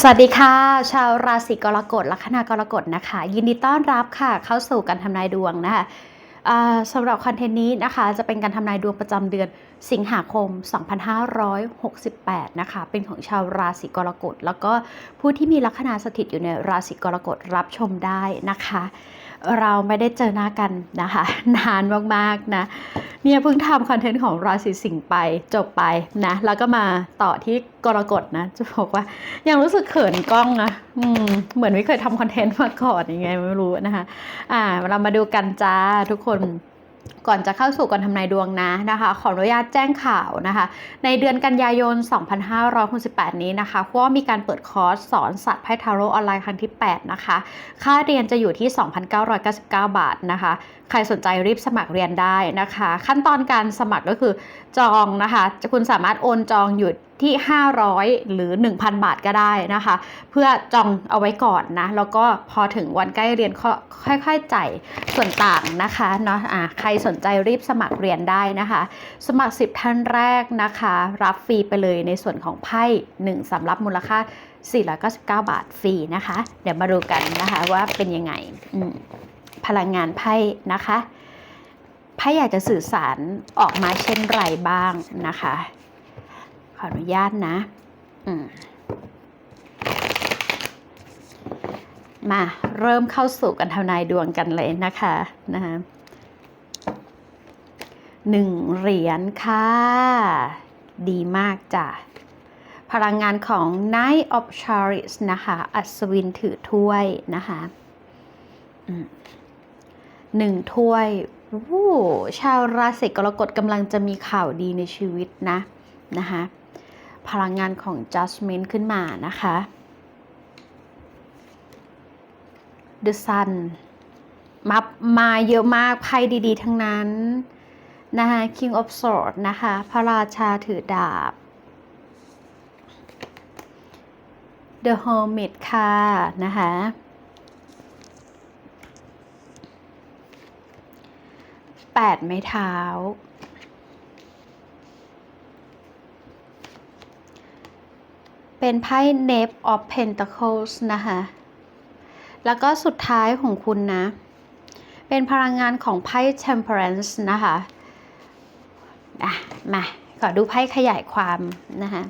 สวัสดีค่ะ ชาวราศีกรกฎลัคนากรกฎนะคะ ยินดีต้อนรับค่ะ เข้าสู่การทำนายดวงนะคะสำหรับคอนเทนต์นี้นะคะ จะเป็นการทำนายดวงประจำเดือนสิงหาคม 2568 นะคะ เป็นของชาวราศีกรกฎแล้วก็ผู้ที่มีลัคนาสถิตอยู่ในราศีกรกฎรับชมได้นะคะ เราไม่ได้เจอหน้ากันนะคะ นานมากๆนะ เนี่ยเพิ่งทำคอนเทนต์ของราศีสิงห์ไปจบไปนะ แล้วก็มาต่อที่กรกฎนะ จะบอกว่ายังรู้สึกเขินกล้องนะอืมเหมือนไม่เคยทำคอนเทนต์มาก่อนยังไงไม่รู้นะคะ อ่า เรามาดูกันจ้าทุกคน ก่อนจะเข้าสู่การทำนายดวงนะนะคะ ขออนุญาตแจ้งข่าวนะคะ ในเดือนกันยายน 2568 นี้นะคะว่ามีการเปิดคอร์สสอนสัตว์ไพ่ทาโร่ออนไลน์ครั้งที่ 8 นะคะ ค่าเรียนจะอยู่ที่ 2,999 บาทนะคะ ใครสนใจรีบสมัครเรียนได้นะคะ ขั้นตอนการสมัครก็คือจองนะคะจะคุณสามารถโอนจองอยู่ที่ 500 หรือ 1,000 บาทก็ได้นะคะ เพื่อจองเอาไว้ก่อนนะ แล้วก็พอถึงวันใกล้เรียนค่อยๆจ่ายส่วนต่างนะคะเนาะอ่าใครสนใจรีบสมัครเรียนได้นะคะ สมัคร 10 ท่านแรกนะคะ รับฟรีไปเลยในส่วนของไพ่1สำรับมูลค่า 499 บาทฟรีนะคะ เดี๋ยวมาดูกันนะคะว่าเป็นยังไงพลังงานไพ่นะคะไพ่อยากจะสื่อสารออกมาเช่นไรบ้างนะคะ ขออนุญาตนะมมาเริ่มเข้าสู่กันทำนายดวงกันเลยนะคะนะคะ หนึ่งเหรียญค่ะ ดีมากจ้ะ พลังงานของ Knight of Chariots นะคะ อัศวินถือถ้วยนะคะหนึ่งถ้วยวู้ชาวราศีกรกฎกำลังจะมีข่าวดีในชีวิตนะนะคะพลังงานของ Judgment ขึ้นมานะคะ The Sun มามาเยอะมากไพ่ดีๆ ทั้งนั้น นะคะ King of Swords นะคะ พระราชาถือดาบ The Hermit ค่ะนะคะ แปดไม้เท้า เป็นไพ่ Knave of Pentacles นะคะ แล้วก็สุดท้ายของคุณนะ เป็นพลังงานของไพ่ Temperance นะคะ อะมาขอดูไพ่ขยายความนะคะ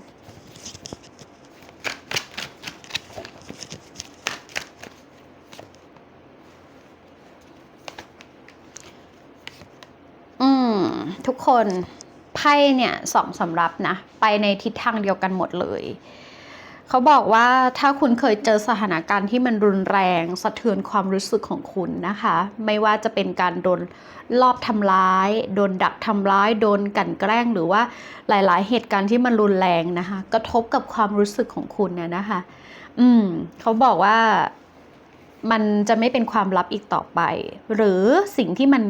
อืม ทุกคนไพ่เนี่ยสองสำรับนะ ไปในทิศทางเดียวกันหมดเลย เขาบอกว่าถ้าคุณเคยเจอสถานการณ์ที่มันรุนแรงสะเทือนความรู้สึกของคุณนะคะ ไม่ว่าจะเป็นการโดนลอบทำร้าย โดนดักทำร้าย โดนกั่นแกล้ง หรือว่าหลาย ๆ เหตุการณ์ที่มันรุนแรงนะคะ กระทบกับความรู้สึกของคุณเนี่ยนะคะ อืมเขาบอกว่ามันจะไม่เป็นความลับอีกต่อไป หรือสิ่งที่มัน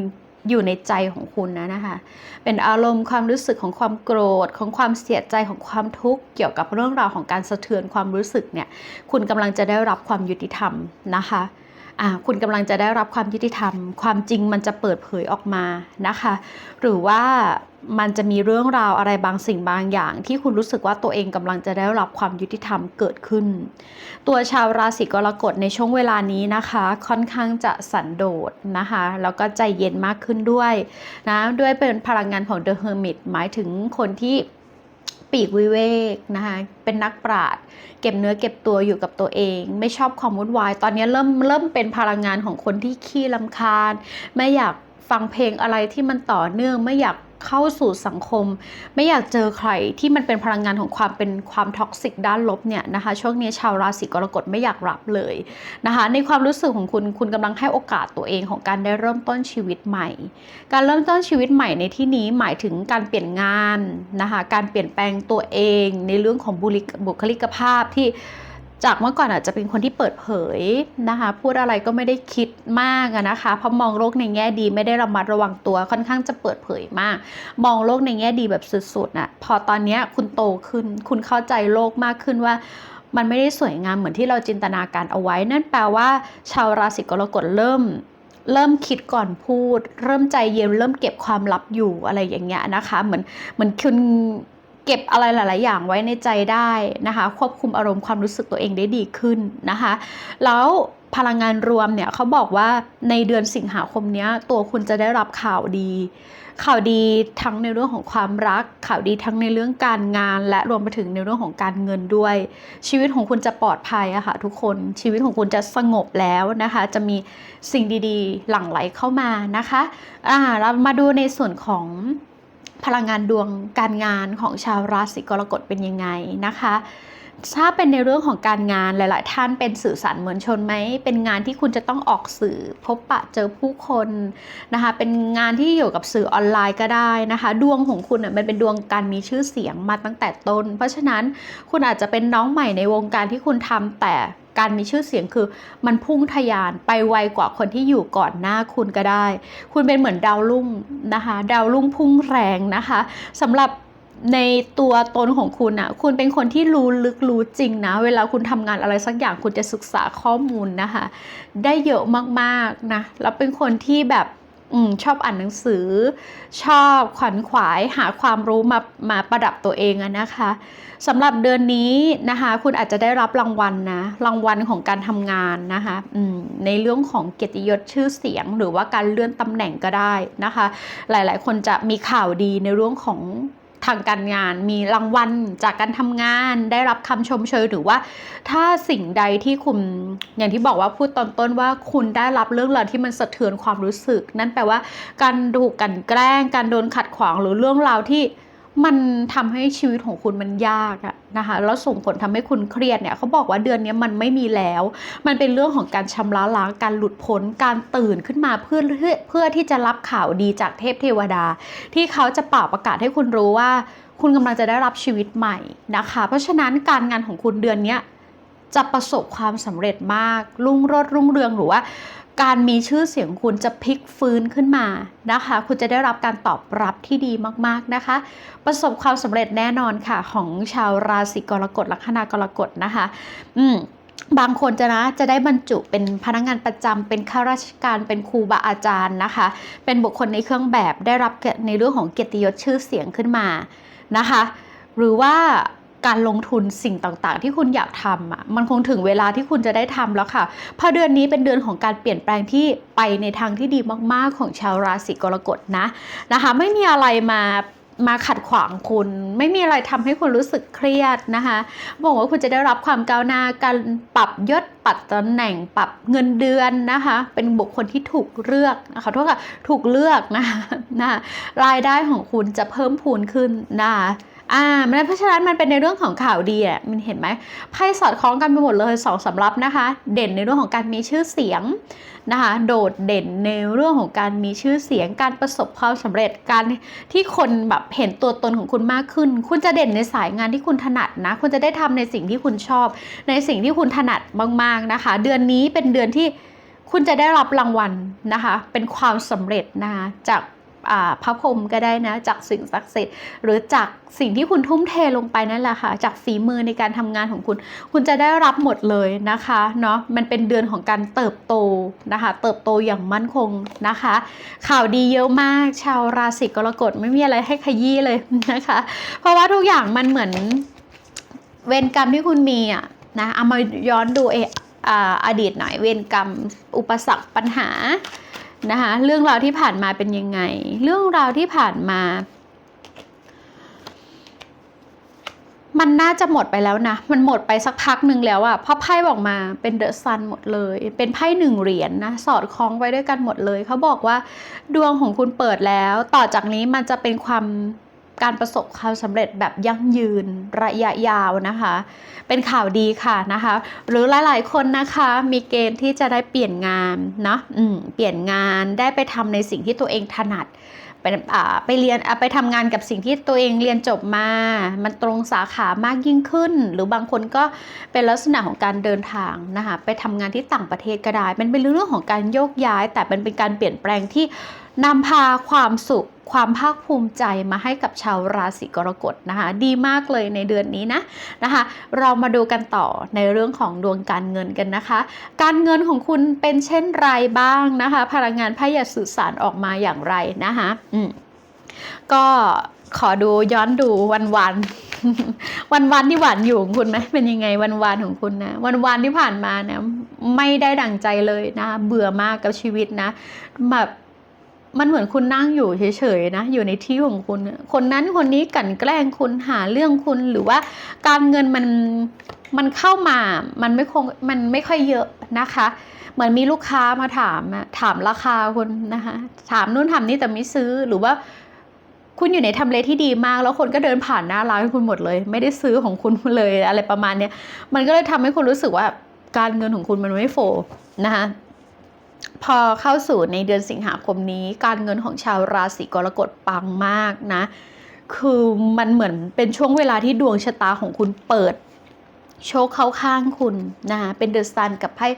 อยู่ในใจของคุณนะนะคะ เป็นอารมณ์ความรู้สึกของความโกรธ ของความเสียใจของความทุกข์เกี่ยวกับเรื่องราวของการสะเทือนความรู้สึกเนี่ย คุณกำลังจะได้รับความยุติธรรมนะคะ คุณกำลังจะได้รับความยุติธรรม ความจริงมันจะเปิดเผยออกมานะคะ หรือว่ามันจะมีเรื่องราวอะไรบางสิ่งบางอย่าง ที่คุณรู้สึกว่าตัวเองกำลังจะได้รับความยุติธรรมเกิดขึ้น ตัวชาวราศีกรกฎในช่วงเวลานี้นะคะ ค่อนข้างจะสันโดษนะคะแล้วก็ใจเย็นมากขึ้นด้วยนะด้วยเป็นพลังงานของ The Hermit หมายถึงคนที่ ปีกวิเวกนะคะ เป็นนักปราดเก็บเนื้อเก็บตัวอยู่กับตัวเอง ไม่ชอบความวุ่นวาย ตอนนี้เริ่มเริ่มเป็นพลังงานของคนที่ขี้ลำคาญ ไม่อยาก ฟังเพลงอะไรที่มันต่อเนื่องไม่อยากเข้าสู่สังคม ไม่อยากเจอใครที่มันเป็นพลังงานของความเป็นความท็อกซิกด้านลบเนี่ยนะคะช่วงนี้ชาวราศีกรกฎไม่อยากรับเลยนะคะ ในความรู้สึกของคุณคุณกำลังให้โอกาสตัวเองของการได้เริ่มต้นชีวิตใหม่ การเริ่มต้นชีวิตใหม่ในที่นี้หมายถึงการเปลี่ยนงานนะคะการเปลี่ยนแปลงตัวเอง ในเรื่องของบุริบุคลิกภาพที่ จากเมื่อก่อนอาจจะเป็นคนที่เปิดเผยนะคะ พูดอะไรก็ไม่ได้คิดมากนะคะ เพราะมองโลกในแง่ดีไม่ได้ระมัดระวังตัวค่อนข้างจะเปิดเผยมาก มองโลกในแง่ดีแบบสุดๆน่ะพอตอนนี้คุณโตขึ้น คุณเข้าใจโลกมากขึ้นว่ามันไม่ได้สวยงามเหมือนที่เราจินตนาการเอาไว้ นั่นแปลว่า ชาวราศีกรกฎเริ่มเริ่มคิดก่อนพูด เริ่มใจเย็นเริ่มเก็บความลับอยู่อะไรอย่างเงี้ยนะคะ เหมือนเหมือนคุณ เก็บอะไรหลาย ๆ อย่างไว้ในใจได้นะคะ ควบคุมอารมณ์ความรู้สึกตัวเองได้ดีขึ้นนะคะ แล้วพลังงานรวมเนี่ยเขาบอกว่าในเดือนสิงหาคมนี้ตัวคุณจะได้รับข่าวดี ข่าวดีทั้งในเรื่องของความรัก ข่าวดีทั้งในเรื่องการงาน และรวมไปถึงในเรื่องของการเงินด้วย ชีวิตของคุณจะปลอดภัยอะค่ะทุกคนชีวิตของคุณจะสงบแล้วนะคะ จะมีสิ่งดี ๆ หลั่งไหลเข้ามานะคะอ่าเรามาดูในส่วนของ พลังงานดวงการงานของชาวราศีกรกฎเป็นยังไงนะคะถ้าเป็นในเรื่องของการงานหลาย ๆ ท่านเป็นสื่อสารมวลชนไหม เป็นงานที่คุณจะต้องออกสื่อพบปะเจอผู้คนนะคะ เป็นงานที่เกี่ยวกับสื่อออนไลน์ก็ได้นะคะ ดวงของคุณอะมันเป็นดวงการมีชื่อเสียงมาตั้งแต่ต้น เพราะฉะนั้นคุณอาจจะเป็นน้องใหม่ในวงการที่คุณทำแต่ การมีชื่อเสียงคือมันพุ่งทะยานไปไวกว่าคนที่อยู่ก่อนหน้าคุณก็ได้ คุณเป็นเหมือนดาวรุ่งนะคะ ดาวรุ่งพุ่งแรงนะคะสำหรับในตัวตนของคุณอะคุณเป็นคนที่รู้ลึกรู้จริงนะ เวลาคุณทำงานอะไรสักอย่างคุณจะศึกษาข้อมูลนะคะ ได้เยอะมากๆนะ แล้วเป็นคนที่แบบ อชอบอ่านหนังสือ ชอบขวัญขวายหาความรู้มามาประดับตัวเองอะนะคะสำหรับเดือนนี้นะคะ คุณอาจจะได้รับรางวัลนะรางวัลของการทำงานนะคะในเรื่องของเกียรติยศชื่อเสียง หรือว่าการเลื่อนตำแหน่งก็ได้นะคะ หลายๆ คนจะมีข่าวดีในเรื่องของ ทางการงาน มีรางวัลจากการทำงาน ได้รับคำชมเชยหรือว่า ถ้าสิ่งใดที่คุณอย่างที่บอกว่าพูดตอนต้นว่าคุณได้รับเรื่องราวที่มันสะเทือนความรู้สึก นั่นแปลว่า การถูกกันแกล้ง การโดนขัดขวางหรือเรื่องราวที่ มันทำให้ชีวิตของคุณมันยากอะนะคะ แล้วส่งผลทำให้คุณเครียดเนี่ยเขาบอกว่าเดือนนี้มันไม่มีแล้ว มันเป็นเรื่องของการชำระล้างการหลุดพ้นการตื่นขึ้นมาเพื่อเพื่อเพื่อที่จะรับข่าวดีจากเทพเทวดา ที่เขาจะเป่าประกาศให้คุณรู้ว่า คุณกำลังจะได้รับชีวิตใหม่นะคะ เพราะฉะนั้นการงานของคุณเดือนนี้จะประสบความสำเร็จมากรุ่งโรจน์รุ่งเรืองหรือว่า การมีชื่อเสียงคุณจะพลิกฟื้นขึ้นมานะคะ คุณจะได้รับการตอบรับที่ดีมากๆนะคะ ประสบความสำเร็จแน่นอนค่ะ ของชาวราศีกรกฎลัคนากรกฎนะคะ อืมบางคนจะนะจะได้บรรจุเป็นพนักงานประจำเป็นข้าราชการเป็นครูบาอาจารย์นะคะ เป็นบุคคลในเครื่องแบบได้รับในเรื่องของเกียรติยศชื่อเสียงขึ้นมานะคะ หรือว่า การลงทุนสิ่งต่างๆ ที่คุณอยากทำอะมันคงถึงเวลาที่คุณจะได้ทำแล้วค่ะเพราะเดือนนี้เป็นเดือนของการเปลี่ยนแปลงที่ไปในทางที่ดีมากๆของชาวราศีกรกฎนะนะคะไม่มีอะไรมามาขัดขวางคุณ ไม่มีอะไรทำให้คุณรู้สึกเครียดนะคะบอกว่าคุณจะได้รับความก้าวหน้าการปรับยศปรับตำแหน่งปรับเงินเดือนนะคะ เป็นบุคคลที่ถูกเลือกขอโทษค่ะถูกเลือกนะคะนะคะรายได้ของคุณจะเพิ่มพูนขึ้นนะคะ อ่าเพราะฉะนั้นมันเป็นในเรื่องของข่าวดีอะมันเห็นไหมไพ่สอดคล้องกันไปหมดเลยสองสำรับนะคะ เด่นในเรื่องของการมีชื่อเสียงนะคะโดดเด่นในเรื่องของการมีชื่อเสียงการประสบความสำเร็จการที่คนแบบเห็นตัวตนของคุณมากขึ้น คุณจะเด่นในสายงานที่คุณถนัดนะ คุณจะได้ทำในสิ่งที่คุณชอบ ในสิ่งที่คุณถนัดมากๆนะคะ เดือนนี้เป็นเดือนที่คุณจะได้รับรางวัลนะคะ เป็นความสำเร็จนะคะจาก พระพรหมก็ได้นะ จากสิ่งศักดิ์สิทธิ์หรือจากสิ่งที่คุณทุ่มเทลงไปนั่นแหละค่ะ จากฝีมือในการทำงานของคุณ คุณจะได้รับหมดเลยนะคะเนาะมันเป็นเดือนของการเติบโตนะคะ เติบโตอย่างมั่นคงนะคะ ข่าวดีเยอะมาก ชาวราศีกรกฎไม่มีอะไรให้ขยี้เลยนะคะ เพราะว่าทุกอย่างมันเหมือนเวรกรรมที่คุณมีอะนะเอามาย้อนดูเอออดีตหน่อยเวรกรรมอุปสรรคปัญหา นะคะเรื่องราวที่ผ่านมาเป็นยังไง เรื่องราวที่ผ่านมา มันน่าจะหมดไปแล้วนะ มันหมดไปสักพักหนึ่งแล้วอะเพราะไพ่บอกมาเป็นเดอะซันหมดเลย เป็นไพ่หนึ่งเหรียญนนะสอดคล้องไว้ด้วยกันหมดเลย เขาบอกว่าดวงของคุณเปิดแล้ว ต่อจากนี้มันจะเป็นความ การประสบความสำเร็จแบบยั่งยืนระยะยาวนะคะ เป็นข่าวดีค่ะนะคะ หรือหลายๆคนนะคะมีเกณฑ์ที่จะได้เปลี่ยนงานเนาะอืมเปลี่ยนงานได้ไปทำในสิ่งที่ตัวเองถนัดไปไปเรียนไปทำงานกับสิ่งที่ตัวเองเรียนจบมา มันตรงสาขามากยิ่งขึ้น หรือบางคนก็เป็นลักษณะของการเดินทางนะคะไปทำงานที่ต่างประเทศก็ได้มันเป็นเรื่องของการโยกย้าย แต่มันเป็นการเปลี่ยนแปลงที่ นำพาความสุขความภาคภูมิใจมาให้กับชาวราศีกรกฎนะคะ ดีมากเลยในเดือนนี้นะนะคะ เรามาดูกันต่อในเรื่องของดวงการเงินกันนะคะ การเงินของคุณเป็นเช่นไรบ้างนะคะ พลังงานไพ่ยาสื่อสารออกมาอย่างไรนะคะอืมก็ขอดูย้อนดูวันวันวันวันที่หวานอยู่ของคุณไหมเป็นยังไงวันวันของคุณนะ วันวันที่ผ่านมาเนี่ยไม่ได้ดั่งใจเลยนะ เบื่อมากกับชีวิตนะแบบ มันเหมือนคุณนั่งอยู่เฉยๆนะอยู่ในที่ของคุณ คนนั้นคนนี้กลั่นแกล้งคุณหาเรื่องคุณหรือว่าการเงินมันมันเข้ามามันไม่คงมันไม่ค่อยเยอะนะคะ เหมือนมีลูกค้ามาถามถามราคาคุณนะคะถามนู่นถามนี่แต่ไม่ซื้อหรือว่าคุณอยู่ในทำเลที่ดีมาก แล้วคนก็เดินผ่านหน้าร้านคุณหมดเลย ไม่ได้ซื้อของคุณเลยอะไรประมาณเนี้ยมันก็เลยทำให้คุณรู้สึกว่าการเงินของคุณมันไม่โฟร์นะคะ พอเข้าสู่ในเดือนสิงหาคมนี้ การเงินของชาวราศีกรกฎปังมากนะ คือมันเหมือนเป็นช่วงเวลาที่ดวงชะตาของคุณเปิด โชคเข้าข้างคุณนะคะเป็นเดอะซันกับไพ่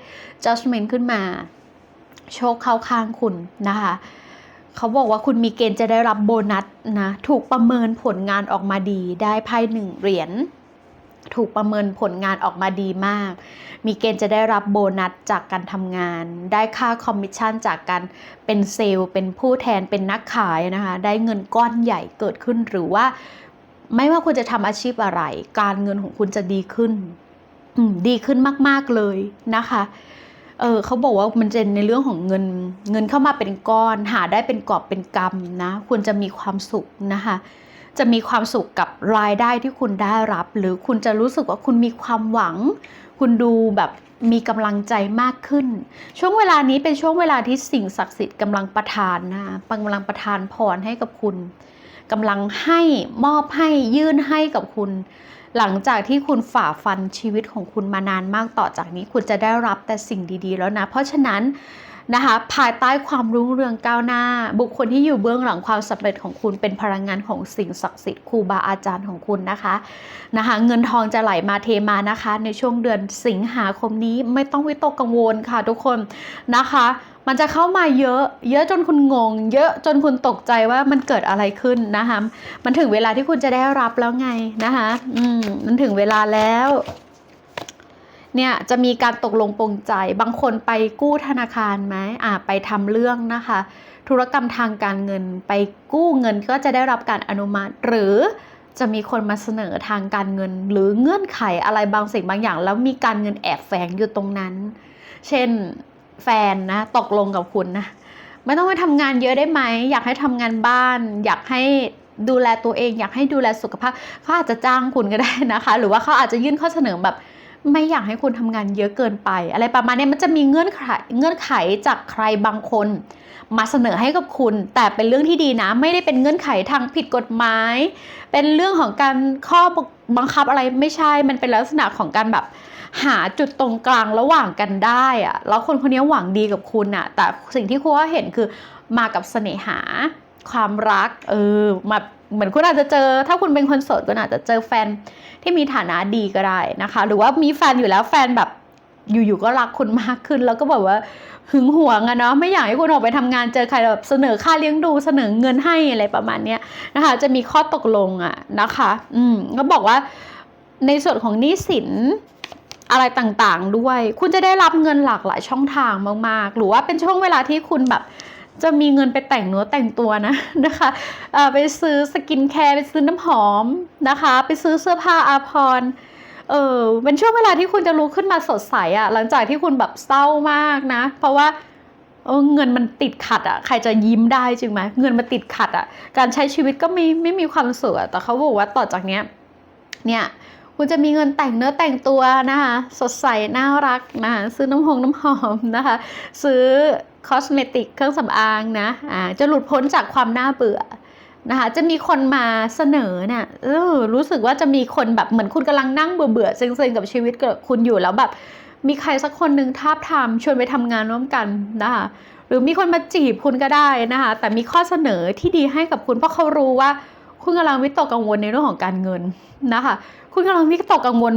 judgment ขึ้นมา โชคเข้าข้างคุณนะคะเขาบอกว่าคุณมีเกณฑ์จะได้รับโบนัสนะ ถูกประเมินผลงานออกมาดีได้ไพ่หนึ่งเหรียญ ถูกประเมินผลงานออกมาดีมาก มีเกณฑ์จะได้รับโบนัสจากการทำงาน ได้ค่าคอมมิชชั่นจากการเป็นเซลล์ เป็นผู้แทน เป็นนักขายนะคะ ได้เงินก้อนใหญ่เกิดขึ้นหรือว่า ไม่ว่าคุณจะทำอาชีพอะไร การเงินของคุณจะดีขึ้น ดีขึ้นมาก ๆเลยนะคะเออเขาบอกว่ามันจะในเรื่องของเงินเงินเข้ามาเป็นก้อน หาได้เป็นกอบเป็นกำนะ คุณจะมีความสุขนะคะ จะมีความสุขกับรายได้ที่คุณได้รับ หรือคุณจะรู้สึกว่าคุณมีความหวัง คุณดูแบบมีกำลังใจมากขึ้น ช่วงเวลานี้เป็นช่วงเวลาที่สิ่งศักดิ์สิทธิ์กำลังประทานนะกำลังประทานพรให้กับคุณกำลังให้มอบให้ยื่นให้กับคุณ หลังจากที่คุณฝ่าฟันชีวิตของคุณมานานมากต่อจากนี้ คุณจะได้รับแต่สิ่งดี ๆ แล้วนะ เพราะฉะนั้น นะคะภายใต้ความรุ่งเรืองก้าวหน้า บุคคลที่อยู่เบื้องหลังความสำเร็จของคุณเป็นพลังงานของสิ่งศักดิ์สิทธิ์ครูบาอาจารย์ของคุณนะคะนะคะ เงินทองจะไหลมาเทมานะคะ ในช่วงเดือนสิงหาคมนี้ไม่ต้องวิตกกังวลค่ะทุกคนนะคะมันจะเข้ามาเยอะ เยอะจนคุณงง เยอะจนคุณตกใจว่ามันเกิดอะไรขึ้นนะคะ มันถึงเวลาที่คุณจะได้รับแล้วไงนะคะ อืม มันถึงเวลาแล้ว เนี่ยจะมีการตกลงปรงใจ บางคนไปกู้ธนาคารไหมอ่าไปทำเรื่องนะคะ ธุรกรรมทางการเงินไปกู้เงินก็จะได้รับการอนุมัติ หรือจะมีคนมาเสนอทางการเงิน หรือเงื่อนไขอะไรบางสิ่งบางอย่าง แล้วมีการเงินแอบแฝงอยู่ตรงนั้น เช่นแฟนนะตกลงกับคุณนะไม่ต้องไปทำงานเยอะได้ไหม อยากให้ทำงานบ้าน อยากให้ดูแลตัวเอง อยากให้ดูแลสุขภาพเขาอาจจะจ้างคุณก็ได้นะคะ หรือว่าเขาอาจจะยื่นข้อเสนอแบบ ไม่อยากให้คุณทำงานเยอะเกินไป อะไรประมาณนี้มันจะมีเงื่อนไขเงื่อนไขจากใครบางคน มาเสนอให้กับคุณ แต่เป็นเรื่องที่ดีนะ ไม่ได้เป็นเงื่อนไขทางผิดกฎหมาย เป็นเรื่องของการข้อบังคับอะไรไม่ใช่ มันเป็นลักษณะของการแบบหาจุดตรงกลางระหว่างกันได้อะแล้วคนคนนี้หวังดีกับคุณอะแต่สิ่งที่คุณว่าเห็นคือมากับเสน่หา ความรัก เออมา เหมือนคุณอาจจะเจอ ถ้าคุณเป็นคนโสดคุณอาจจะเจอแฟนที่มีฐานะดีก็ได้นะคะ หรือว่ามีแฟนอยู่แล้วแฟนแบบอยู่ๆก็รักคุณมากขึ้น แล้วก็แบบว่าหึงหวงอะเนาะไม่อยากให้คุณออกไปทำงานเจอใครแบบเสนอค่าเลี้ยงดูเสนอเงินให้อะไรประมาณเนี้ยนะคะ จะมีข้อตกลงอะนะคะ อืมก็บอกว่าในส่วนของหนี้สินอะไรต่างๆด้วย คุณจะได้รับเงินหลากหลายช่องทางมากๆ หรือว่าเป็นช่วงเวลาที่คุณแบบ จะมีเงินไปแต่งเนื้อแต่งตัวนะนะคะไปซื้อสกินแคร์ไปซื้อน้ำหอมนะคะ ไปซื้อเสื้อผ้าอาภรณ์เออเป็นช่วงเวลาที่คุณจะรู้ขึ้นมาสดใสอะ่ะหลังจากที่คุณแบบเศร้ามากนะ เพราะว่าเออเงินมันติดขัดอะ่ะใครจะยิ้มได้จริงไหมเงินมันติดขัดอะ่ะการใช้ชีวิตก็ไม่ไม่มีความสุขอะแต่เขาบอกว่าต่อจากเนี้ยเนี่ย คุณจะมีเงินแต่งเนื้อแต่งตัวนะคะสดใสน่ารักนะคะซื้อน้ำหงน้ำหอมนะคะ ซื้อคอสเมติกเครื่องสำอางนะอ่าจะหลุดพ้นจากความน่าเบื่อนะคะจะมีคนมาเสนอเนี่ยเออรู้สึกว่าจะมีคนแบบเหมือนคุณกำลังนั่งเบื่อเบื่อเซ็งๆกับชีวิตกับคุณอยู่แล้วแบบมีใครสักคนหนึ่งทาบทามชวนไปทำงานร่วมกันนะคะหรือมีคนมาจีบคุณก็ได้นะคะแต่มีข้อเสนอที่ดีให้กับคุณเพราะเขารู้ว่า คุณกำลังวิตกกังวลในเรื่องของการเงินนะคะ คุณกำลังวิตกกังวล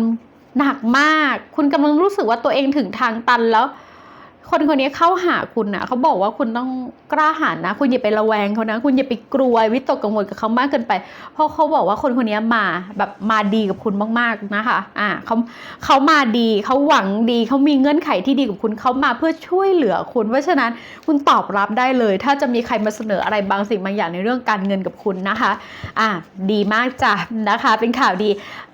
หนักมาก คุณกำลังรู้สึกว่าตัวเองถึงทางตันแล้ว คนคนนี้เข้าหาคุณนะเขาบอกว่าคุณต้องกล้าหาญนะ คุณอย่าไประแวงเขานะ คุณอย่าไปกลัววิตกกังวลกับเขามากเกินไป เพราะเขาบอกว่าคนคนนี้มาแบบมาดีกับคุณมากๆนะคะอ่าเขาเขามาดีเขาหวังดีเขามีเงื่อนไขที่ดีกับคุณเขามาเพื่อช่วยเหลือคุณ เพราะฉะนั้นคุณตอบรับได้เลย ถ้าจะมีใครมาเสนออะไรบางสิ่งบางอย่างในเรื่องการเงินกับคุณนะคะอ่าดีมากจ้ะนะคะ เป็นข่าวดี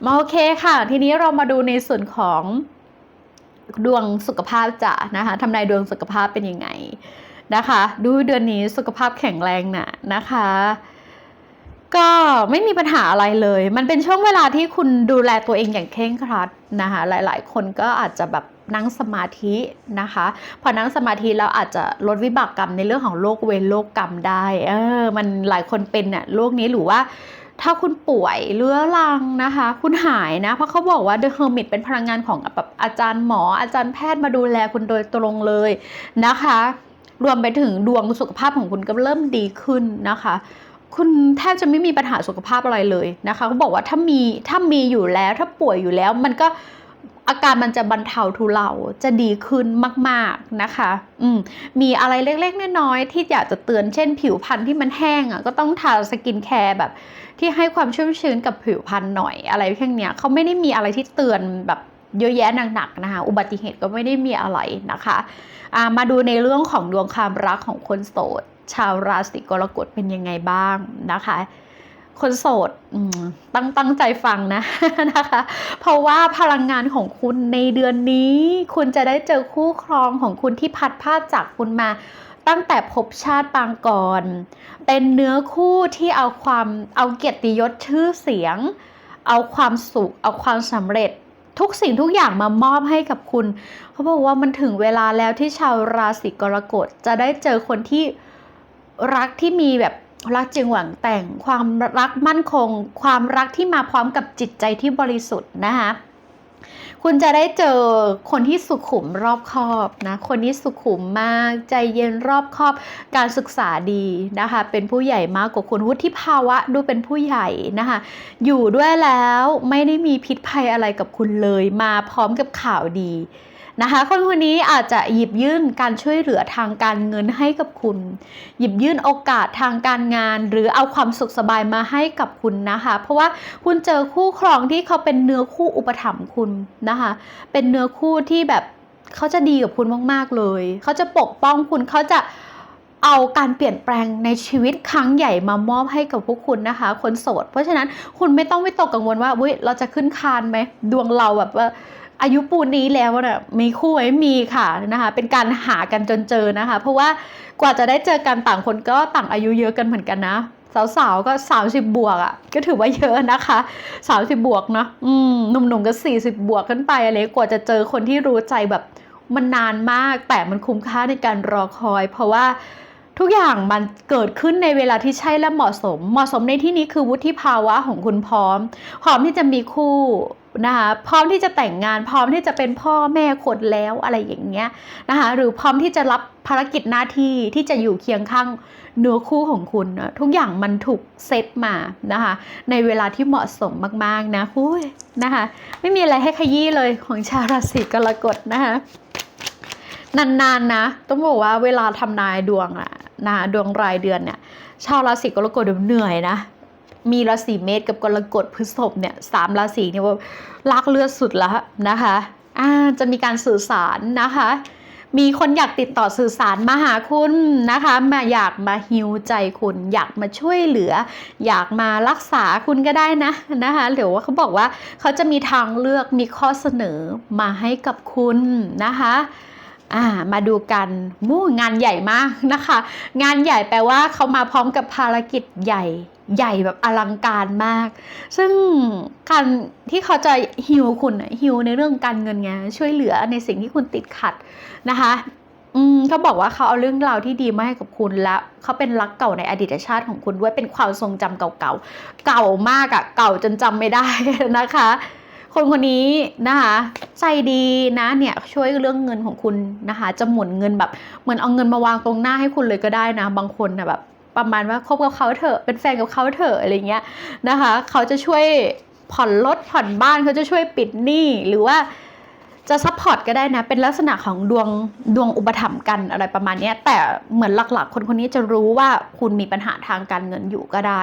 มาโอเคค่ะ ทีนี้เรามาดูในส่วนของ ดวงสุขภาพจะนะคะทำนายดวงสุขภาพเป็นยังไงนะคะ ดูเดือนนี้สุขภาพแข็งแรงนะนะคะ ก็ไม่มีปัญหาอะไรเลย มันเป็นช่วงเวลาที่คุณดูแลตัวเองอย่างเคร่งครัดนะคะหลาย ๆ คนก็อาจจะแบบนั่งสมาธินะคะ พอนั่งสมาธิแล้วอาจจะลดวิบากกรรมในเรื่องของโรคเวรโรคกรรมได้ เออ มันหลายคนเป็นน่ะโรคนี้หรือว่า ถ้าคุณป่วยเรื้อรังนะคะ คุณหายนะ เพราะเขาบอกว่า The Hermit เป็นพลังงานของแบบอาจารย์หมออาจารย์แพทย์มาดูแลคุณโดยตรงเลยนะคะ รวมไปถึงดวงสุขภาพของคุณก็เริ่มดีขึ้นนะคะคุณแทบจะไม่มีปัญหาสุขภาพอะไรเลยนะคะเขาบอกว่าถ้ามีถ้ามีอยู่แล้วถ้าป่วยอยู่แล้วมันก็ อาการมันจะบรรเทาทุเลาจะดีขึ้นมาก ๆนะคะอืมมีอะไรเล็กๆน้อยๆที่อยากจะเตือนเช่น ผิวพรรณที่มันแห้งอะก็ต้องทาสกินแคร์แบบที่ให้ความชุ่มชื้นกับผิวพรรณหน่อยอะไรเพวกเนี้ยเขาไม่ได้มีอะไรที่เตือนแบบเยอะแยะหนักๆนะคะ อุบัติเหตุก็ไม่ได้มีอะไรนะคะามาดูในเรื่องของดวงความรักของคนโสด ชาวราศีกรกฎเป็นยังไงบ้างนะคะ คนโสดตั้งตั้งใจฟังนะนะคะ เพราะว่าพลังงานของคุณในเดือนนี้ คุณจะได้เจอคู่ครองของคุณที่พัดพาจากคุณมาตั้งแต่ภพชาติปางก่อน เป็นเนื้อคู่ที่เอาความเอาเกียรติยศชื่อเสียง เอาความสุข เอาความสำเร็จ ทุกสิ่งทุกอย่างมามอบให้กับคุณ เขาบอกว่ามันถึงเวลาแล้วที่ชาวราศีกรกฎจะได้เจอคนที่รักที่มีแบบ รักจริงหวังแต่งความรักมั่นคง ความรักที่มาพร้อมกับจิตใจที่บริสุทธิ์นะคะคุณจะได้เจอคนที่สุขุมรอบคอบนะ คนที่สุขุมมากใจเย็นรอบคอบ การศึกษาดีนะคะ เป็นผู้ใหญ่มากกว่าคุณวุฒิภาวะดูเป็นผู้ใหญ่นะคะ อยู่ด้วยแล้วไม่ได้มีพิษภัยอะไรกับคุณเลย มาพร้อมกับข่าวดี นะคะ คนคนนี้อาจจะหยิบยื่นการช่วยเหลือทางการเงินให้กับคุณ หยิบยื่นโอกาสทางการงาน หรือเอาความสุขสบายมาให้กับคุณนะคะ เพราะว่าคุณเจอคู่ครองที่เขาเป็นเนื้อคู่อุปถัมภ์คุณนะคะ เป็นเนื้อคู่ที่แบบเขาจะดีกับคุณมากๆเลย เขาจะปกป้องคุณเขาจะเอาการเปลี่ยนแปลงในชีวิตครั้งใหญ่มามอบให้กับพวกคุณนะคะ คนโสด เพราะฉะนั้นคุณไม่ต้องวิตกกังวลว่าเว้ยเราจะขึ้นคานไหมดวงเราแบบว่า อายุปูนนี้แล้วเนี่ยมีคู่ไหมมีค่ะนะคะ เป็นการหากันจนเจอนะคะ เพราะว่ากว่าจะได้เจอกันต่างคนก็ต่างอายุเยอะกันเหมือนกันนะ สาวๆก็ 30 บวกอะ่ะ ก็ถือว่าเยอะนะคะ 30 บวกเนาะอืมหนุ่มๆก็ 40 บวกขึ้นไปอะไรกว่าจะเจอคนที่รู้ใจแบบมันนานมาก แต่มันคุ้มค่าในการรอคอย เพราะว่าทุกอย่างมันเกิดขึ้นในเวลาที่ใช่และเหมาะสม เหมาะสมในที่นี้คือวุฒิภาวะของคุณพร้อม พร้อมที่จะมีคู่ นะคะพร้อมที่จะแต่งงาน พร้อมที่จะเป็นพ่อแม่คนแล้วอะไรอย่างเงี้ยนะคะหรือพร้อมที่จะรับภารกิจหน้าที่ที่จะอยู่เคียงข้างเนื้อคู่ของคุณนะทุกอย่างมันถูกเซตมานะคะในเวลาที่เหมาะสมมากๆนะหุ้ยนะคะไม่มีอะไรให้ขยี้เลยของชาวราศีกรกฎนะคะนานๆนะต้องบอกว่าเวลาทำนายดวงอะนะดวงรายเดือนเนี่ยชาวราศีกรกฎเหนื่อยนะ มีราศีเมษกับกรกฎพฤษภเนี่ยสามราศีเนี่ยว่ารักเลือดสุดแล้วนะคะอ่าจะมีการสื่อสารนะคะ มีคนอยากติดต่อสื่อสารมาหาคุณนะคะ มาอยากมาฮิวใจคุณ อยากมาช่วยเหลือ อยากมารักษาคุณก็ได้นะนะคะหรือว่าเขาบอกว่าเขาจะมีทางเลือกมีข้อเสนอมาให้กับคุณนะคะอ่ามาดูกันมู่งานใหญ่มากนะคะ งานใหญ่แปลว่าเขามาพร้อมกับภารกิจใหญ่ ใหญ่แบบอลังการมาก ซึ่งการที่เขาจะฮิวคุณฮิวในเรื่องการเงินไงช่วยเหลือในสิ่งที่คุณติดขัดนะคะอืมเขาบอกว่าเขาเอาเรื่องราวที่ดีมาให้กับคุณแล้วเขาเป็นรักเก่าในอดีตชาติของคุณด้วยเป็นความทรงจำเก่าๆเก่ามากอะเก่าจนจำไม่ได้นะคะ คนคนนี้นะคะใจดีนะเนี่ยช่วยเรื่องเงินของคุณนะคะ จะหมุนเงินแบบเหมือนเอาเงินมาวางตรงหน้าให้คุณเลยก็ได้นะ บางคนนะแบบ ประมาณว่าคบกับเขาเถอะเป็นแฟนกับเขาเถอะอะไรเงี้ยนะคะเขาจะช่วยผ่อนรถผ่อนบ้านเขาจะช่วยปิดหนี้หรือว่าจะซัพพอร์ตก็ได้นะ เป็นลักษณะของดวงดวงอุปถัมภ์กันอะไรประมาณนี้แต่เหมือนหลักๆ คนคนนี้จะรู้ว่าคุณมีปัญหาทางการเงินอยู่ก็ได้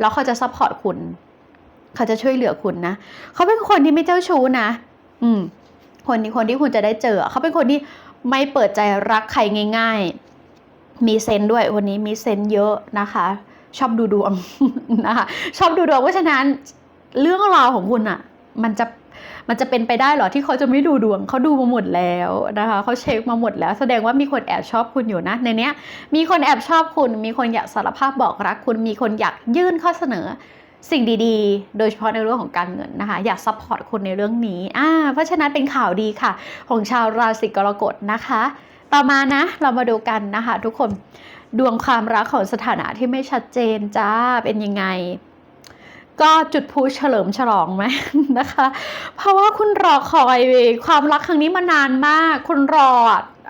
แล้วเขาจะซัพพอร์ตคุณ เขาจะช่วยเหลือคุณนะ เขาเป็นคนที่ไม่เจ้าชู้นะ อืม คนนี้คนที่คุณจะได้เจอ เขาเป็นคนที่ไม่เปิดใจรักใครง่าย ๆ มีเซนด้วยวันนี้มีเซนเยอะนะคะ ชอบดูดวงนะคะชอบดูดวงเพราะฉะนั้นเรื่องราวของคุณอะมันจะมันจะเป็นไปได้หรอที่เขาจะไม่ดูดวงเขาดูมาหมดแล้วนะคะเขาเช็คมาหมดแล้ว แสดงว่ามีคนแอบชอบคุณอยู่นะ ในเนี้ย มีคนแอบชอบคุณ มีคนอยากสารภาพบอกรักคุณ มีคนอยากยื่นข้อเสนอสิ่งดีๆ โดยเฉพาะในเรื่องของการเงินนะคะ อยากซัพพอร์ตคุณในเรื่องนี้อ่าเพราะฉะนั้นเป็นข่าวดีค่ะ ของชาวราศีกรกฎนะคะ ต่อมานะเรามาดูกันนะคะทุกคนดวงความรักของสถานะที่ไม่ชัดเจนจ้าเป็นยังไง ก็จุดพลุเฉลิมฉลองไหมนะคะ เพราะว่าคุณรอคอยความรักครั้งนี้มานานมาก คุณรอ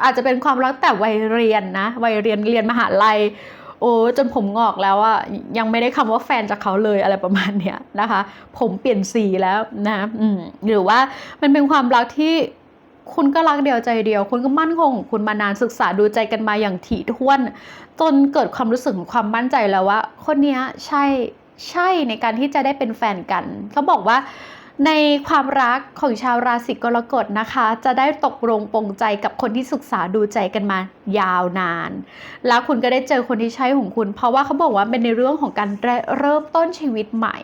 อาจจะเป็นความรักแต่วัยเรียนนะวัยเรียนเรียนมหาลัยโอ้จนผมงอกแล้วอะยังไม่ได้คำว่าแฟนจากเขาเลยอะไรประมาณเนี้ยนะคะ ผมเปลี่ยนสีแล้วนะหรือว่ามันเป็นความรักที่ คุณก็รักเดียวใจเดียว คุณก็มั่นคงของคุณมานานศึกษาดูใจกันมาอย่างถี่ถ้วน จนเกิดความรู้สึกของความมั่นใจแล้วว่า คนนี้ใช่ใช่ในการที่จะได้เป็นแฟนกัน เขาบอกว่า ในความรักของชาวราศีกรกฎนะคะ จะได้ตกลงปรงใจกับคนที่ศึกษาดูใจกันมายาวนาน แล้วคุณก็ได้เจอคนที่ใช่ของคุณ เพราะว่าเขาบอกว่าเป็นในเรื่องของการเริ่มต้นชีวิตใหม่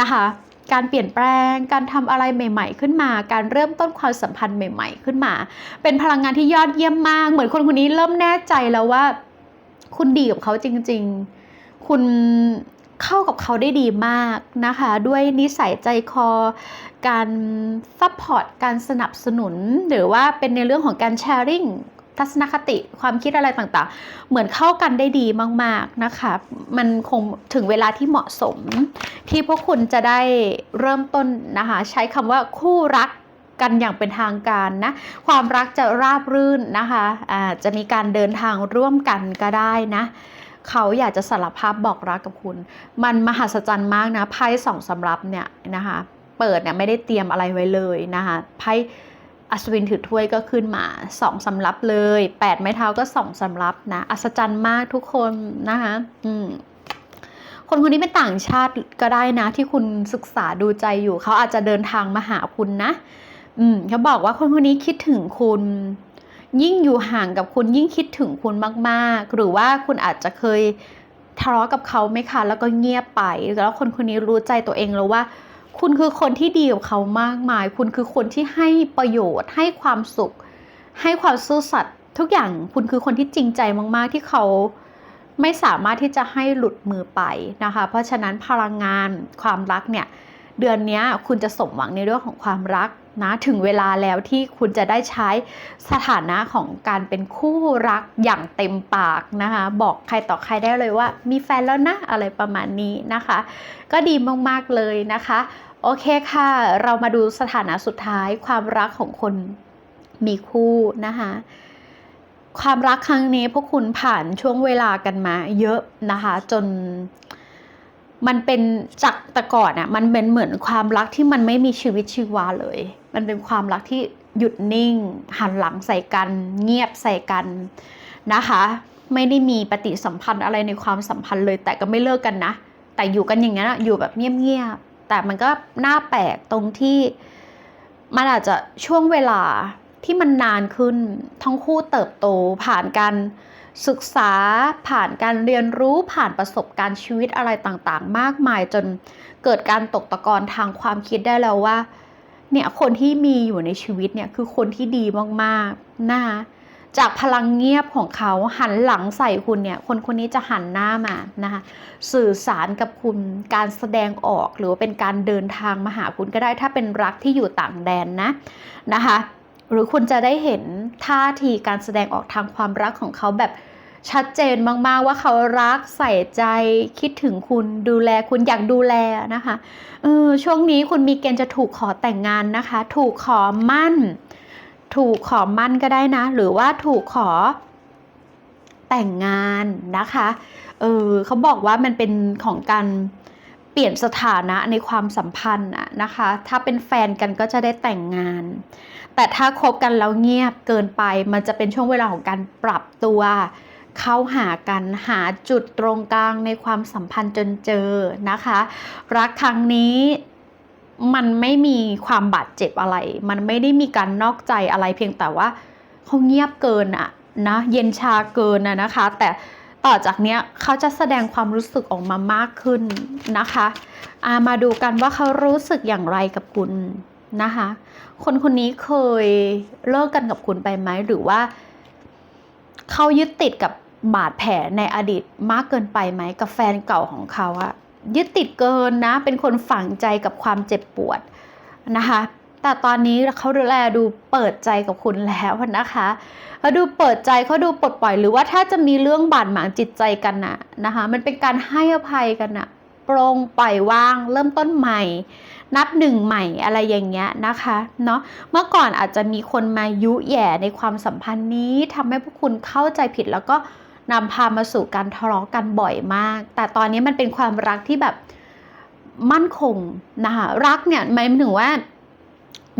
นะคะการเปลี่ยนแปลง การทำอะไรใหม่ ๆ ขึ้นมา การเริ่มต้นความสัมพันธ์ใหม่ ๆ ขึ้นมา เป็นพลังงานที่ยอดเยี่ยมมาก เหมือนคนคนนี้เริ่มแน่ใจแล้วว่า คุณดีกับเขาจริง ๆ คุณ เข้ากับเขาได้ดีมากนะคะ ด้วยนิสัยใจคอ การซัพพอร์ตการสนับสนุน หรือว่าเป็นในเรื่องของการแชร์ริ่งทัศนคติความคิดอะไรต่างๆ เหมือนเข้ากันได้ดีมาก ๆนะคะ มันคงถึงเวลาที่เหมาะสม ที่พวกคุณจะได้เริ่มต้นนะคะ ใช้คำว่าคู่รักกันอย่างเป็นทางการนะความรักจะราบรื่นนะคะอ่าจะมีการเดินทางร่วมกันก็ได้นะ เขาอยากจะสารภาพบอกรักกับคุณ มันมหัศจรรย์มากนะไพ่สองสำรับเนี่ยนะคะเปิดเนี่ยไม่ได้เตรียมอะไรไว้เลยนะคะไพ่อัศวินถือถ้วยก็ขึ้นมาสองสำรับเลยแปดไม้เท้าก็สองสำรับนะอัศจรรย์มากทุกคนนะคะอืมคนคนนี้เป็นต่างชาติก็ได้นะ ที่คุณศึกษาดูใจอยู่ เขาอาจจะเดินทางมาหาคุณนะ อืมเขาบอกว่าคนคนนี้คิดถึงคุณ ยิ่งอยู่ห่างกับคุณยิ่งคิดถึงคุณมากๆ หรือว่าคุณอาจจะเคยทะเลาะกับเขาไหมคะ แล้วก็เงียบไป แล้วคนคนนี้รู้ใจตัวเองแล้วว่า คุณคือคนที่ดีกับเขามากมาย คุณคือคนที่ให้ประโยชน์ ให้ความสุข ให้ความซื่อสัตย์ทุกอย่างคุณคือคนที่จริงใจมาก ๆ ที่เขาไม่สามารถที่จะให้หลุดมือไปนะคะ เพราะฉะนั้นพลังงานความรักเนี่ย เดือนนี้คุณจะสมหวังในเรื่องของความรัก นะถึงเวลาแล้วที่คุณจะได้ใช้สถานะของการเป็นคู่รักอย่างเต็มปากนะคะ บอกใครต่อใครได้เลยว่า มีแฟนแล้วนะ อะไรประมาณนี้นะคะ ก็ดีมาก ๆ เลยนะคะ โอเคค่ะ เรามาดูสถานะสุดท้ายความรักของคนมีคู่นะคะความรักครั้งนี้พวกคุณผ่านช่วงเวลากันมาเยอะนะคะ จนมันเป็นจากแต่ก่อนอะ่ะมันเป็นเหมือนความรักที่มันไม่มีชีวิตชีวาเลย มันเป็นความรักที่หยุดนิ่ง หันหลังใส่กัน เงียบใส่กันนะคะ ไม่ได้มีปฏิสัมพันธ์อะไรในความสัมพันธ์เลย แต่ก็ไม่เลิกกันนะ แต่อยู่กันอย่างนี้นอยู่แบบเงียบๆแต่มันก็น่าแปลกตรงที่มันอาจจะช่วงเวลาที่มันนานขึ้น ทั้งคู่เติบโตผ่านการศึกษาผ่านการเรียนรู้ผ่านประสบการณ์ชีวิตอะไรต่างๆ มากมายจนเกิดการตกตะกอนทางความคิดได้แล้วว่า เนี่ยคนที่มีอยู่ในชีวิตเนี่ยคือคนที่ดีมากๆนะคะจากพลังเงียบของเขาหันหลังใส่คุณเนี่ย คนคนนี้จะหันหน้ามานะคะสื่อสารกับคุณการแสดงออกหรือว่าเป็นการเดินทางมาหาคุณก็ได้ ถ้าเป็นรักที่อยู่ต่างแดนนะนะคะ หรือคุณจะได้เห็นท่าทีการแสดงออกทางความรักของเขาแบบ ชัดเจนมาก ๆ ว่าเขารักใส่ใจคิดถึงคุณดูแลคุณอยากดูแลนะคะเออช่วงนี้คุณมีเกณฑ์จะถูกขอแต่งงานนะคะ ถูกขอมั่น ถูกขอมั่นก็ได้นะ หรือว่าถูกขอแต่งงานนะคะเออเขาบอกว่ามันเป็นของการเปลี่ยนสถานะในความสัมพันธ์อะนะคะ ถ้าเป็นแฟนกันก็จะได้แต่งงาน แต่ถ้าคบกันแล้วเงียบเกินไป มันจะเป็นช่วงเวลาของการปรับตัว เข้าหากันหาจุดตรงกลางในความสัมพันธ์จนเจอนะคะ รักครั้งนี้มันไม่มีความบาดเจ็บอะไร มันไม่ได้มีการนอกใจอะไรเพียงแต่ว่าเขาเงียบเกินอะนะเย็นชาเกินอะนะคะ แต่ต่อจากเนี้ยเขาจะแสดงความรู้สึกออกมามากขึ้นนะคะามาดูกันว่าเขารู้สึกอย่างไรกับคุณนะคะ คนคนนี้เคยเลิกกันกับคุณไปไหมหรือว่าเขายึดติดกับ บาดแผลในอดีตมากเกินไปไหมกับแฟนเก่าของเขาอะยึดติดเกินนะ เป็นคนฝังใจกับความเจ็บปวดนะคะ แต่ตอนนี้เขาดูแลดูเปิดใจกับคุณแล้วนะคะเขาดูเปิดใจเขาดูปลดปล่อยหรือว่าถ้าจะมีเรื่องบาดหมางจิตใจกันนะนะคะ มันเป็นการให้อภัยกันนะปรงปล่อยวาง เริ่มต้นใหม่ นับหนึ่งใหม่อะไรอย่างเงี้ยนะคะเนาะเมื่อก่อนอาจจะมีคนมายุแย่ในความสัมพันธ์นี้ทำให้พวกคุณเข้าใจผิดแล้วก็ นำพามาสู่การทะเลาะกันบ่อยมาก แต่ตอนนี้มันเป็นความรักที่แบบมั่นคงนะคะรักเนี่ยหมายถึงว่า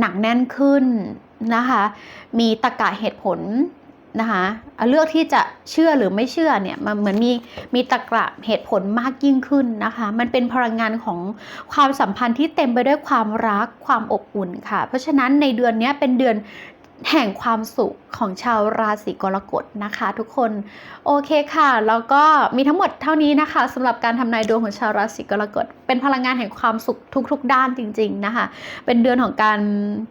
หนักแน่นขึ้นนะคะมีตรกะเหตุผลนะคะเลือกที่จะเชื่อหรือไม่เชื่อเนี่ยมันเหมือนมีมีตรกกะเหตุผลมากยิ่งขึ้นนะคะ มันเป็นพลังงานของความสัมพันธ์ที่เต็มไปด้วยความรักความอบอุ่นค่ะ เพราะฉะนั้นในเดือนนี้เป็นเดือน แห่งความสุขของชาวราศีกรกฎนะคะทุกคนโอเคค่ะ แล้วก็มีทั้งหมดเท่านี้นะคะสำหรับการทำนายดวงของชาวราศีกรกฎเป็นพลังงานแห่งความสุขทุก ๆ ด้านจริง ๆนะคะ เป็นเดือนของการ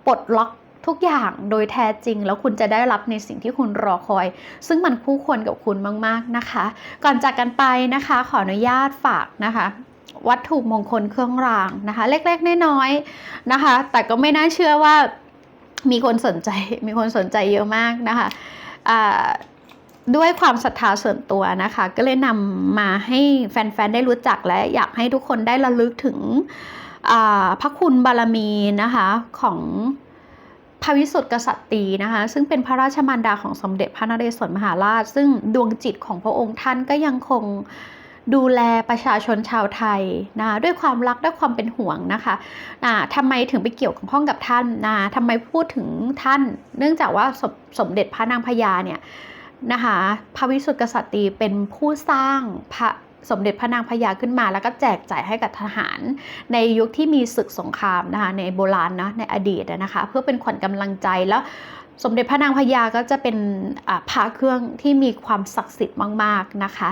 ปลดล็อกทุกอย่างโดยแท้จริง แล้วคุณจะได้รับในสิ่งที่คุณรอคอย ซึ่งมันคู่ควรกับคุณมาก ๆนะคะ ก่อนจากกันไปนะคะ ขออนุญาตฝากนะคะวัตถุมงคลเครื่องรางนะคะ เล็กๆน้อยๆนะคะ แต่ก็ไม่น่าเชื่อว่า มีคนสนใจมีคนสนใจเยอะมากนะคะด้วยความศรัทธาส่วนตัวนะคะ ก็เลยนำมาให้แฟนๆ ได้รู้จักและอยากให้ทุกคนได้ระลึกถึงพระคุณบารมีนะคะของพระวิสุทธิกษัตริย์นะคะ ซึ่งเป็นพระราชมารดาของสมเด็จพระนเรศวรมหาราช ซึ่งดวงจิตของพระองค์ท่านก็ยังคง ดูแลประชาชนชาวไทยนะด้วยความรักด้วยความเป็นห่วงนะคะะทำไมถึงไปเกี่ยวข้องกับท่านนะทำไมพูดถึงท่าน เนื่องจากว่าสมสมเด็จพระนางพญาเนี่ยนะคะพระวิสุทธิกษัตริย์เป็นผู้สร้างพระสมเด็จพระนางพญาขึ้นมา แล้วก็แจกจ่ายให้กับทหาร ในยุคที่มีศึกสงครามนะคะในโบราณนะในอดีตนะคะ เพื่อเป็นขวัญกำลังใจแล้ว สมเด็จพระนางพญาก็จะเป็นพระเครื่องที่มีความศักดิ์สิทธิ์มาก ๆนะคะ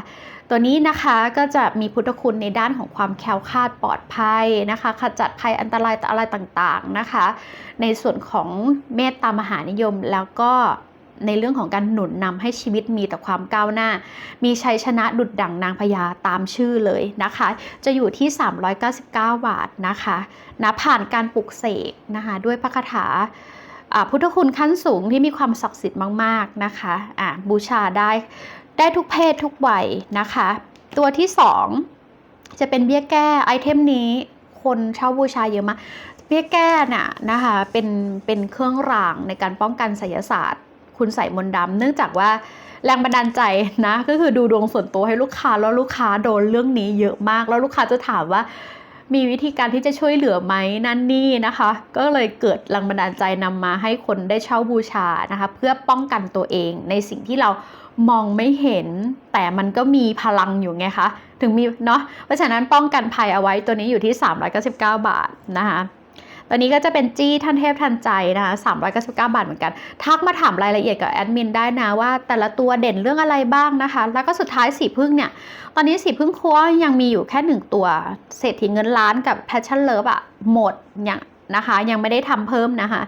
ตัวนี้นะคะก็จะมีพุทธคุณในด้านของความแคล้วคลาดปลอดภัยนะคะขจัดภัยอันตรายอะไรต่างๆนะคะ ในส่วนของเมตตามหานิยมแล้วก็ในเรื่องของการหนุนนำให้ชีวิตมีแต่ความก้าวหน้า มีชัยชนะดุดดั่งนางพญาตามชื่อเลยนะคะ จะอยู่ที่ 399 บาทนะคะนะผ่านการปลุกเสกนะคะ ด้วยพระคาถา พุทธคุณขั้นสูงที่มีความศักดิ์สิทธิ์มาก ๆนะคะะบูชาได้ได้ทุกเพศทุกวัยนะคะ ตัวที่ 2 จะเป็นเบี้ยแก้ไอเทมนี้คนเช่าบูชาเยอะมากเบี้ยแก้น่ะนะคะเป็นเป็นเครื่องรางในการป้องกันไสยศาสตร์ คุณใส่มนต์ดำเนื่องจากว่าแรงบันดาลใจนะ ก็คือดูดวงส่วนตัวให้ลูกค้าแล้วลูกค้าโดนเรื่องนี้เยอะมาก แล้วลูกค้าจะถามว่า มีวิธีการที่จะช่วยเหลือไหมนั่นนี่นะคะ ก็เลยเกิดแรงบันดาลใจนำมาให้คนได้เช่าบูชานะคะ เพื่อป้องกันตัวเองในสิ่งที่เรามองไม่เห็น แต่มันก็มีพลังอยู่ไงคะ ถึงมีเนาะเพราะฉะนั้นป้องกันภัยเอาไว้ตัวนี้อยู่ที่ 399 บาทนะคะ ตัวนี้ก็จะเป็นจี้ท่านเทพทันใจนะคะ399 บาทเหมือนกัน ทักมาถามรายละเอียดกับแอดมินได้นะว่าแต่ละตัวเด่นเรื่องอะไรบ้างนะคะ แล้วก็สุดท้ายสีพึ่งเนี่ย ตอนนี้สีพึ่งคัวยังมีอยู่แค่หนึ่งตัว เศรษฐีเงินล้านกับแพชชั่นเลิฟอะหมดอย่างนะคะ ยังไม่ได้ทำเพิ่มนะคะ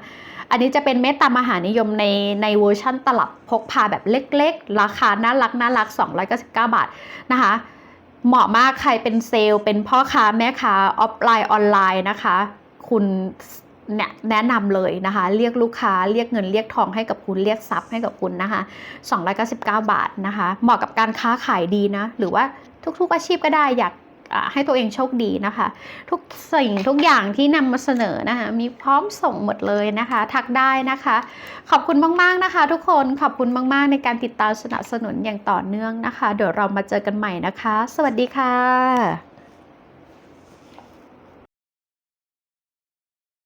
อันนี้จะเป็นเมตตามหานิยมในในเวอร์ชั่นตลับพกพาแบบเล็กๆ ราคาน่ารักน่ารัก 299 บาทนะคะ เหมาะมากใครเป็นเซลล์ เป็นพ่อค้าแม่ค้าออฟไลน์ออนไลน์นะคะ คุณเนี่ยแนะนำเลยนะคะ เรียกลูกค้าเรียกเงินเรียกทองให้กับคุณเรียกทรัพย์ให้กับคุณนะคะ299 บาทนะคะ เหมาะกับการค้าขายดีนะ หรือว่าทุกๆอาชีพก็ได้อยากให้ตัวเองโชคดีนะคะ ทุกสิ่งทุกอย่างที่นำมาเสนอนะคะ มีพร้อมส่งหมดเลยนะคะ ทักได้นะคะ ขอบคุณมาก ๆ นะคะ ทุกคนขอบคุณมาก ๆ ในการติดตามสนับสนุนอย่างต่อเนื่องนะคะ เดี๋ยวเรามาเจอกันใหม่นะคะ สวัสดีค่ะ